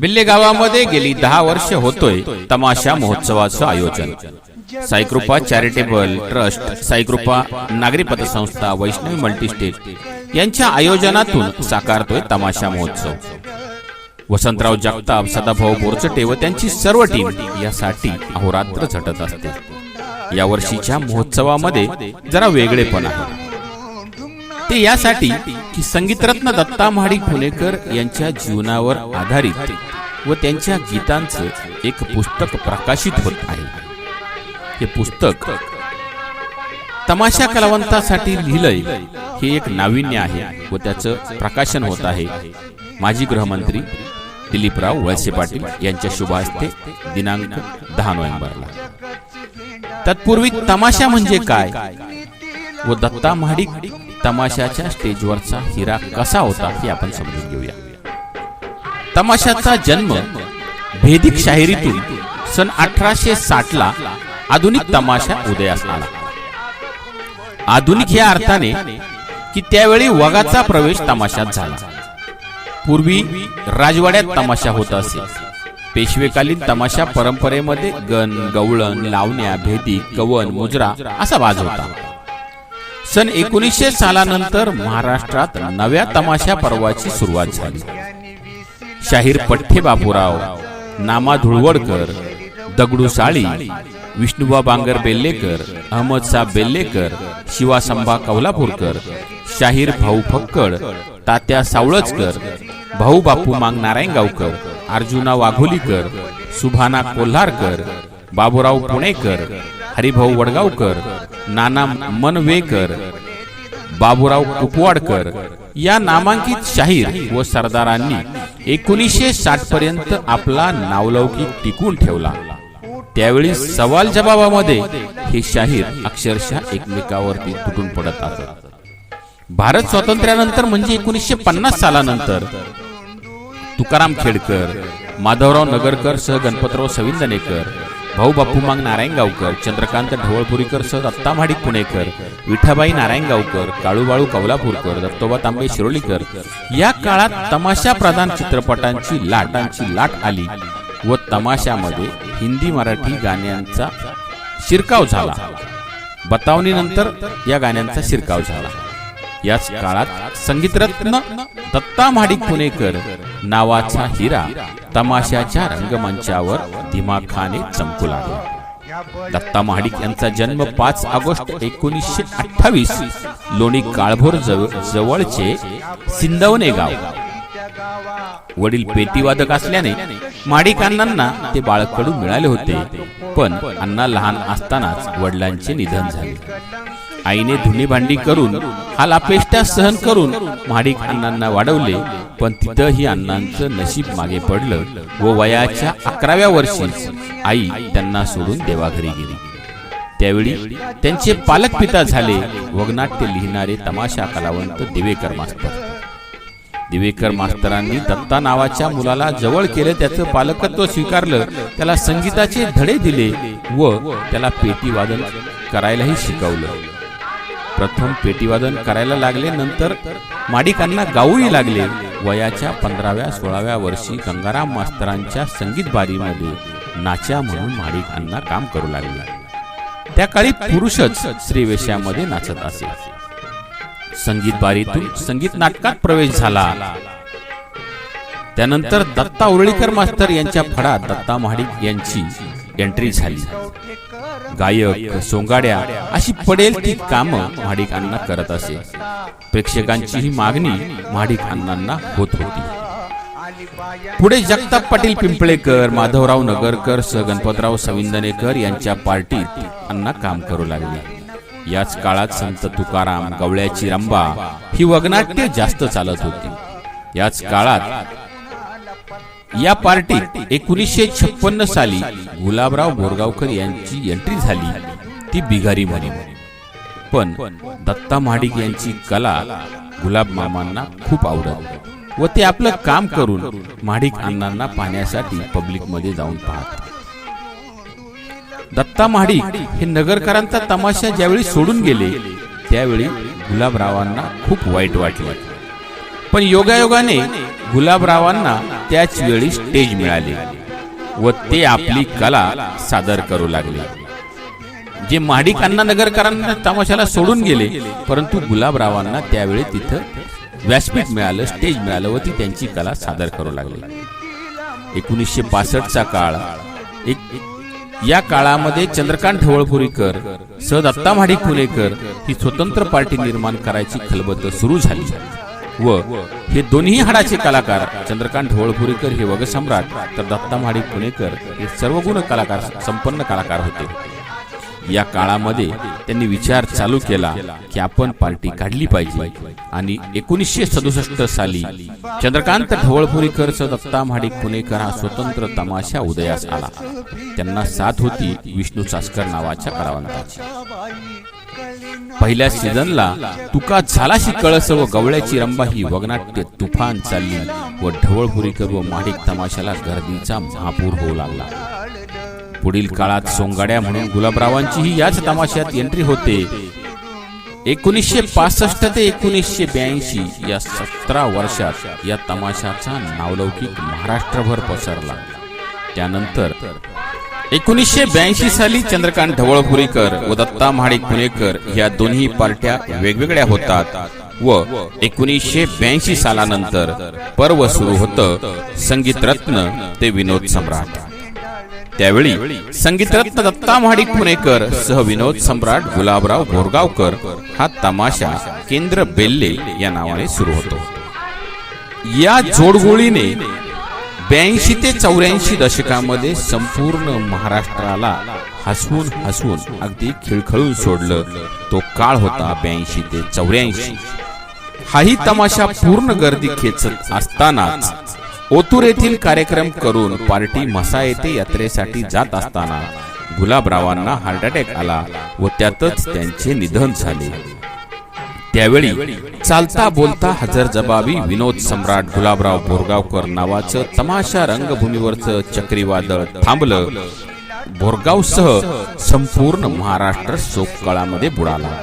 बिल्ले गावामध्ये गेली दहा वर्ष होतोय तमाशा महोत्सवाचं आयोजन. साईकृपा चॅरिटेबल ट्रस्ट साईकृपा नागरी पतसंस्था वैष्णवी मल्टीस्टेट यांच्या आयोजनातून साकारतोय तमाशा महोत्सव. वसंतराव जगताप सदाभाऊ बोरचटे व त्यांची सर्व टीम यासाठी अहोरात्र झटत असते. या वर्षीच्या महोत्सवामध्ये जरा वेगळेपण आहे. ते यासाठी की संगीतरत्न दत्ता महाडिक फुलेकर यांच्या जीवनावर आधारित व त्यांच्या गीतांचं एक पुस्तक प्रकाशित होत आहे. हे पुस्तक तमाशा कलावंतासाठी लिहिलंय. हे एक नाविन्य आहे व त्याचं प्रकाशन होत आहे. माजी गृहमंत्री दिलीपराव वळसे पाटील यांच्या शुभ हस्ते दिनांक दहा नोव्हेंबरला. तत्पूर्वी तमाशा म्हणजे काय? व दत्ता महाडिक तमाशाच्या स्टेजवरचा हिरा कसा होता हे आपण समजून घेऊया. तमाशाचा जन्म भेदिक शाहिरीतून सन अठराशे साठ ला आधुनिक तमाशा उदयास आला आधुनिक या अर्थाने की त्यावेळी वगाचा प्रवेश तमाशात झाला. पूर्वी राजवाड्यात तमाशा होत असे. पेशवेकालीन तमाशा परंपरेमध्ये गण गवळण लावण्या भेदी कवन मुजरा असा वाज होता. सन एकोणीसशे सालानंतर महाराष्ट्रात नव्या तमाशा पर्वाची सुरुवात झाली. शाहीर पठ्ठे बापूराव नामा धुळवडकर दगडू साळी विष्णुबा बांगर बेल्लेकर अहमद साहेब बेल्लेकर शिवासंभा कौलापूरकर शाहीर भाऊ फक्कड तात्या सावळजकर भाऊ बापू मांग नारायणगावकर अर्जुना वाघोलीकर सुभाना कोल्हारकर बाबूराव पुणेकर हरिभाऊ वडगावकर नाना मनवेकर बाबूराव कुपवाडकर या नामांकित शाहीर व सरदारांनी एकोणीसशे साठ पर्यंत आपला नावलौकिक टिकून ठेवला. त्यावेळी सवाल जबाबामध्ये हे शाहीर अक्षरशः एकमेकावरती तुटून पडत असत. भारत स्वातंत्र्यानंतर म्हणजे एकोणीसशे पन्नास सालानंतर तुकाराम खेडकर माधवराव नगरकर सह गणपतराव सविंदनेकर भाऊ बापूमांग नारायणगावकर चंद्रकांत ढवळपुरीकर सह दत्ता महाडिक पुणेकर विठाबाई नारायणगावकर काळूबाळू कवलापूरकर दत्तोबा तांबे शिरोलीकर या काळात तमाशा प्रधान चित्रपटांची लाटांची लाट आली व तमाशामध्ये हिंदी मराठी गाण्यांचा शिरकाव झाला. बतावणीनंतर या गाण्यांचा शिरकाव झाला. याच काळात संगीतरत्न दत्ता महाडिक पुणेकर नावाचा हिरा तमाशाच्या रंगमंचावर दिमाखाने चमकू लागला. दत्ता महाडिक यांचा जन्म पाच ऑगस्ट एकोणीसशे अठ्ठावीस लोणी काळभोर जवळचे सिंदवणे गाव. वडील पेटीवादक असल्याने माडिकांना ते बाळकडू मिळाले होते. पण अण्णा लहान असतानाच वडिलांचे निधन झाले. आईने धुणी भांडी करून हा अपेष्टा सहन करून महाडिक अण्णांना वाढवले पण तिथंही अण्णांचं नशीब मागे पडलं व वयाच्या अकराव्या वर्षी आई त्यांना सोडून देवाघरी गेली. त्यावेळी त्यांचे पालक पिता झाले वगनाट्य लिहिणारे तमाशा कलावंत दिवेकर मास्तर. दिवेकर मास्तरांनी दत्ता नावाच्या मुलाला जवळ केलं त्याचं पालकत्व स्वीकारलं त्याला संगीताचे धडे दिले व त्याला पेटीवादन करायलाही शिकवलं. प्रथम पेटीवादन करायला लागले नंतर माडिकांना गाऊही लागले. वयाच्या पंधराव्या सोळाव्या वर्षी गंगाराम मास्तरांच्या संगीत बारीमध्ये नाच्या म्हणून माडिकांना काम करू लागले. त्या काळी पुरुषच स्त्रीवेशामध्ये नाचत असे. संगीत बारीतून संगीत नाटकात प्रवेश झाला. त्यानंतर दत्ता उरळीकर मास्तर यांच्या फडात दत्ता महाडिक यांची एंट्री झाली. गायक सोंगाड्या अशी पडेल ती कामं महाडिक अण्णा करत असे. प्रेक्षकांची ही मागणी महाडिक अण्णांना होत होती. पुढे जगताप पाटील पिंपळेकर माधवराव नगरकर स गणपतराव सविंदनेकर यांच्या पार्टीत अण्णा काम करू लागले. याच काळात संत तुकाराम गवळ्याची रंबा ही वगनाट्य जास्त चालत होती. याच काळात या पार्टीत एकोणीसशे छप्पन्न साली गुलाबराव बोरगावकर यांची एंट्री झाली. ती बिगारी म्हणे पण दत्ता महाडिक यांची कला गुलाब मामांना खूप आवडत. व ते आपलं काम करून महाडिक अण्णांना पाहण्यासाठी पब्लिकमध्ये जाऊन पाहत. दत्ता महाडिक हे नगरकरांचा तमाशा ज्यावेळी सोडून गेले त्यावेळी गुलाबरावांना खूप वाईट वाटले. पण योगायोगाने गुलाबरावांना त्याच वेळी स्टेज मिळाले व ते आपली कला सादर करू लागले. जे महाडिकांना नगरकरांना तमाशाला सोडून गेले परंतु गुलाबरावांना त्यावेळी तिथं व्यासपीठ मिळालं स्टेज मिळालं व ती त्यांची कला सादर करू लागली. एकोणीसशे पासष्टचा काळ एक या काळामध्ये चंद्रकांत ढवळपुरीकर सह दत्ता म्हाडी पुणेकर ही स्वतंत्र पार्टी निर्माण करायची खलबत सुरू झाली. व हे दोन्ही हाडाचे कलाकार चंद्रकांत ढवळपुरीकर हे वगसम्राट तर दत्ता महाडिक पुणेकर हे सर्वगुण कलाकार संपन्न कलाकार होते. या काळामध्ये त्यांनी विचार चालू केला की आपण पार्टी काढली पाहिजे. आणि एकोणीसशे सदुसष्ट साली चंद्रकांत ढवळपुरीकर दत्ता महाडिक पुणेकर हा स्वतंत्र तमाशा उदयास आला. त्यांना साथ होती विष्णू चास्कर नावाच्या कलावंताची. पहिल्या सीझनला तुका झालाशी कळस व गवळ्याची रंबा ही वगनाट्य तुफान चालली व ढवळपुरीकर व महाडिक तमाशाला गर्दीचा महापूर होऊ लागला. पुढील काळात सोंगाड्या म्हणून गुलाबरावांचीही याच तमाशात एंट्री होते. एकोणीसशे पासष्ट ते एकोणीसशे ब्याऐंशी या सतरा वर्षात या तमाशाचा नावलौकिक महाराष्ट्रभर पसरला. त्यानंतर एकोणीसशे ब्याऐंशी साली चंद्रकांत ढवळपुरीकर व दत्ता महाडिक पुणेकर या दोन्ही पार्ट्या वेगवेगळ्या होतात व एकोणीसशे ब्याऐंशी सालानंतर पर्व सुरू होतं संगीत रत्न ते विनोद सम्राट. त्यावेळी संगीतरत्न दत्ता महाडिक पुणेकर सह विनोद सम्राट गुलाबराव बोरगावकर हा तमाशा केंद्र बेल्ले या नावाने सुरू होतो. या जोडगोळीने ब्याऐंशी ते चौऱ्याऐंशी दशकामध्ये संपूर्ण महाराष्ट्राला हसवून हसवून अगदी खिळखळून सोडलं. तो काळ होता ब्याऐंशी ते चौऱ्याऐंशी. हाही तमाशा पूर्ण गर्दी खेचत असतानाच ओतूर येथील कार्यक्रम करून पार्टी मसा येथे यात्रेसाठी जात असताना गुलाबरावांना हार्ट अटॅक आला व त्यातच त्यांचे निधन झाले. त्यावेळी चालता बोलता हजर जबाबी विनोद सम्राट गुलाबराव बोरगावकर नावाचं तमाशा रंगभूमीवरचं चक्रीवादळ थांबलं. बोरगावसह संपूर्ण महाराष्ट्र शोककळामध्ये बुडाला.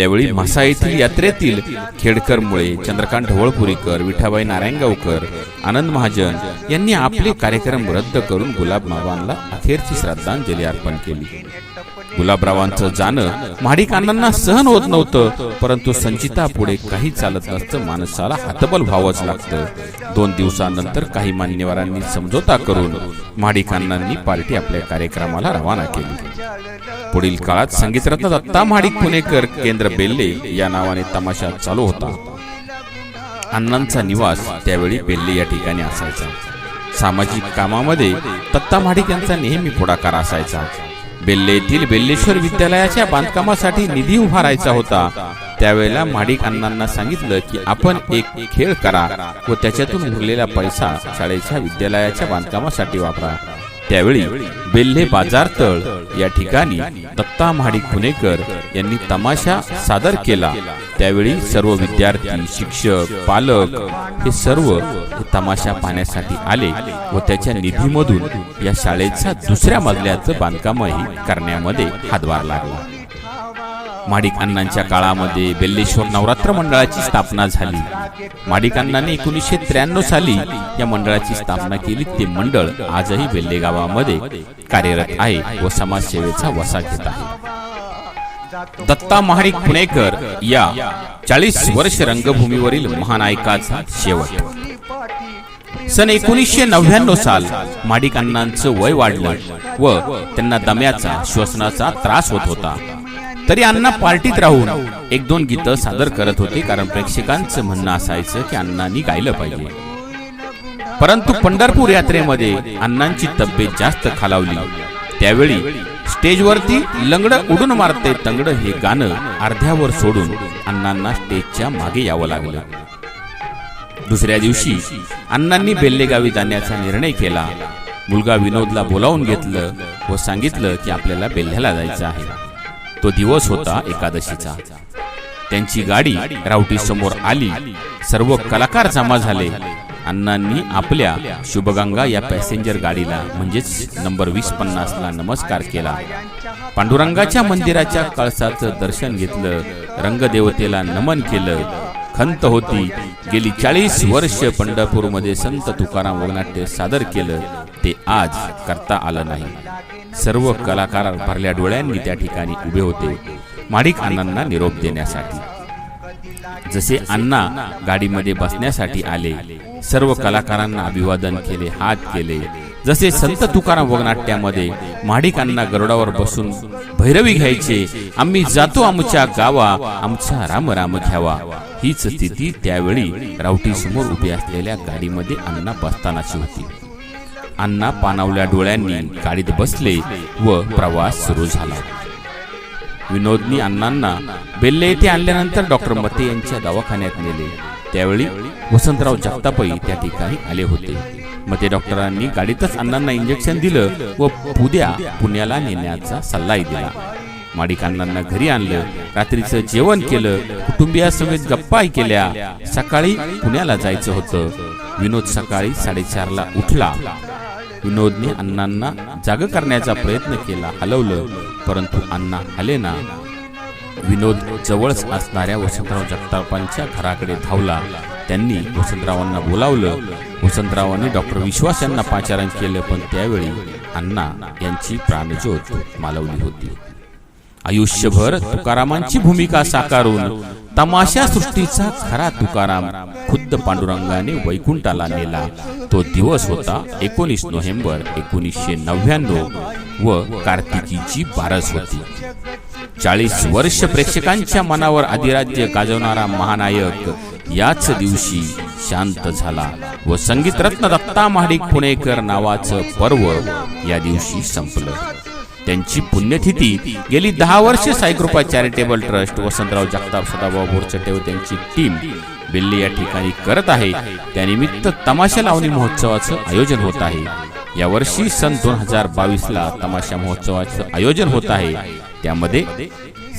त्यावेळी म्हसा येथील यात्रेतील खेडकरमुळे चंद्रकांत ढवळपुरीकर विठाबाई नारायणगावकर आनंद महाजन यांनी आपले कार्यक्रम रद्द करून गुलाब मावांना अखेरची श्रद्धांजली अर्पण केली. गुलाबरावांचं जाणं महाडिक अण्णांना सहन होत नव्हतं परंतु संचिता पुढे काही चालत नसतं माणसाला हातबल व्हावंच लागतं. दोन दिवसानंतर काही मान्यवरांनी समझोता करून महाडिक अण्णांनी पार्टी आपल्या कार्यक्रमाला रवाना केली. पुढील काळात संगीतरत्न दत्ता महाडिक पुणेकर केंद्र बेल्ले या नावाने तमाशा चालू होता. अण्णांचा निवास त्यावेळी बेल्ले या ठिकाणी असायचा. सामाजिक कामामध्ये दत्ता महाडिक यांचा नेहमी पुढाकार असायचा. बेल्ले येथील बेल्लेश्वर विद्यालयाच्या बांधकामासाठी निधी उभारायचा होता. त्यावेळेला माडिक अण्णांना सांगितलं की आपण एक खेळ करा व त्याच्यातून उरलेला पैसा शाळेच्या विद्यालयाच्या बांधकामासाठी वापरा. त्यावेळी बेल्हे बाजारतळ या ठिकाणी दत्ता महाडिक पुणेकर यांनी तमाशा सादर केला. त्यावेळी सर्व विद्यार्थी शिक्षक पालक हे सर्व तमाशा पाहण्यासाठी आले व त्याच्या निधीमधून या शाळेच्या दुसऱ्या मजल्याचं बांधकामही करण्यामध्ये हातभार लागला. माडिक अण्णांच्या काळामध्ये बेल्लेश्वर नवरात्र मंडळाची स्थापना झाली. माडिक अण्णांनी एकोणीसशे त्र्याण्णव साली या मंडळाची स्थापना केली. ते मंडळ आजही बेल्ले गावामध्ये कार्यरत आहे व समाजसेवेचा वसा घेत आहे. दत्ता महाडिक पुणेकर या चाळीस वर्ष रंगभूमीवरील महानायकाचा शेवट. सन एकोणीसशे नव्याण्णव साल माडिक अण्णांचं वय वाढलं व त्यांना दम्याचा श्वसनाचा त्रास होत होता. तरी अण्णा पार्टीत राहून एक दोन गीतं सादर करत होते कारण प्रेक्षकांचं म्हणणं असायचं की अण्णांनी गायलं पाहिजे. परंतु पंढरपूर यात्रेमध्ये अण्णांची तब्येत जास्त खालावली. त्यावेळी स्टेजवरती लंगड उडून मारते तंगड हे गाणं अर्ध्यावर सोडून अण्णांना स्टेजच्या मागे यावं लागलं. दुसऱ्या दिवशी अण्णांनी बेल्लेगावी जाण्याचा निर्णय केला. मुलगा विनोदला बोलावून घेतलं व सांगितलं की आपल्याला बेल्ह्याला जायचं आहे. तो दिवस होता एकादशीचा. त्यांची गाडी रावटी समोर आली. सर्व कलाकार जमा झाले. अण्णांनी आपल्या शुभगंगा या पॅसेंजर गाडीला म्हणजेच नंबर वीस पन्नासला नमस्कार केला. पांडुरंगाच्या मंदिराच्या कळसाचं दर्शन घेतलं. रंगदेवतेला नमन केलं. खंत होती. गेली चाळीस वर्ष पंढरपूरमध्ये संत तुकाराम वगनाट्य सादर केलं ते आज करता आलं नाही. सर्व कलाकार भरल्या डोळ्यांनी त्या ठिकाणी उभे होते माडिक अण्णांना निरोप देण्यासाठी. जसे अण्णा गाडीमध्ये बसण्यासाठी आले सर्व कलाकारांना अभिवादन केले हात केले जसे संत तुकाराम वगनाट्यामध्ये माडिकांना गरुडावर बसून भैरवी घ्यायचे आम्ही जातो आमच्या गावा आमचा राम राम घ्यावा. हीच स्थिती त्यावेळी रावटी समोर उभी असलेल्या गाडीमध्ये अण्णा बसतानाची होती. अण्णा पानावल्या डोळ्यांनी गाडीत बसले व प्रवास सुरू झाला. विनोदनी अण्णांना बेल्ले येथे आणल्यानंतर डॉक्टर मते यांच्या दवाखान्यात नेले. त्यावेळी वसंतराव जगतापई त्या ठिकाणी आले होते. मते डॉक्टरांनी गाडीतच अण्णांना इंजेक्शन दिलं व उद्या पुण्याला नेण्याचा सल्लाही दिला. माडिक अण्णांना घरी आणलं रात्रीचं जेवण केलं कुटुंबियासमेत गप्पाही केल्या. सकाळी पुण्याला जायचं होतं. विनोद सकाळी साडेचारला उठला. विनोदने अण्णांना जाग करण्याचा प्रयत्न केला हलवलं परंतु अण्णा हलेना विनोद जवळच असणाऱ्या वसंतराव जगतापांच्या घराकडे धावला. त्यांनी वसंतरावांना बोलावलं. वसंतरावांनी डॉक्टर विश्वास यांना पाचारण केलं पण त्यावेळी अण्णा यांची प्राणज्योत मालवली होती. आयुष्यभर तुकारामांची भूमिका साकारून तमाशा सृष्टीचा खरा तुकाराम खुद्द पांडुरंगाने वैकुंठाला नेला. तो दिवस होता एकोणीस नोव्हेंबर एकोणीसशे नव्याण्णव व कार्तिकीची बारस होती. चाळीस वर्ष प्रेक्षकांच्या मनावर अधिराज्य गाजवणारा महानायक याच दिवशी शांत झाला व संगीत रत्न दत्ता महाडिक पुणेकर नावाचं पर्व या दिवशी संपलं. त्यांची पुण्यतिथी गेली दहा वर्ष साईकृपा चॅरिटेबल ट्रस्ट वसंतराव जगताप सदाभाऊ बोरचटे व त्यांची टीम बेल्ले या ठिकाणी करत आहे. त्यानिमित्त तमाशा लावणी महोत्सवाचं आयोजन होत आहे. यावर्षी सन दोन हजार बावीस ला तमाशा महोत्सवाचं आयोजन होत आहे. त्यामध्ये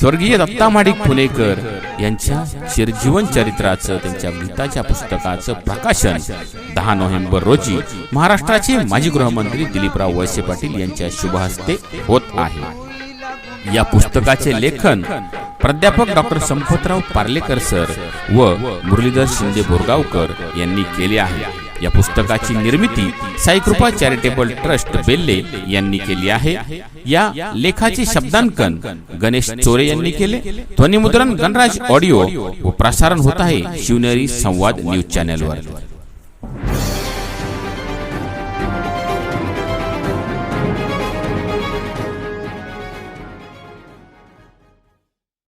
स्वर्गीय दत्ता माडिक पुणेकर यांच्या चिरजीवन चरित्राचं त्यांच्या गीताच्या पुस्तकाचं प्रकाशन दहा नोव्हेंबर रोजी महाराष्ट्राचे माजी गृहमंत्री दिलीपराव वळसे पाटील यांच्या शुभहस्ते होत आहे. या पुस्तकाचे लेखन प्राध्यापक डॉक्टर संपतराव पार्लेकर सर व मुरलीधर शिंदे बोरगावकर यांनी केले आहे. या पुस्तकाची निर्मिती साईकृपा चॅरिटेबल ट्रस्ट बेल्ले यांनी केली आहे. या लेखाचे शब्दांकन गणेश चोरे यांनी केले. ध्वनिमुद्रण गणराज ऑडिओ व प्रसारण होत आहे. शिवनेरी संवाद न्यूज चॅनेलवर.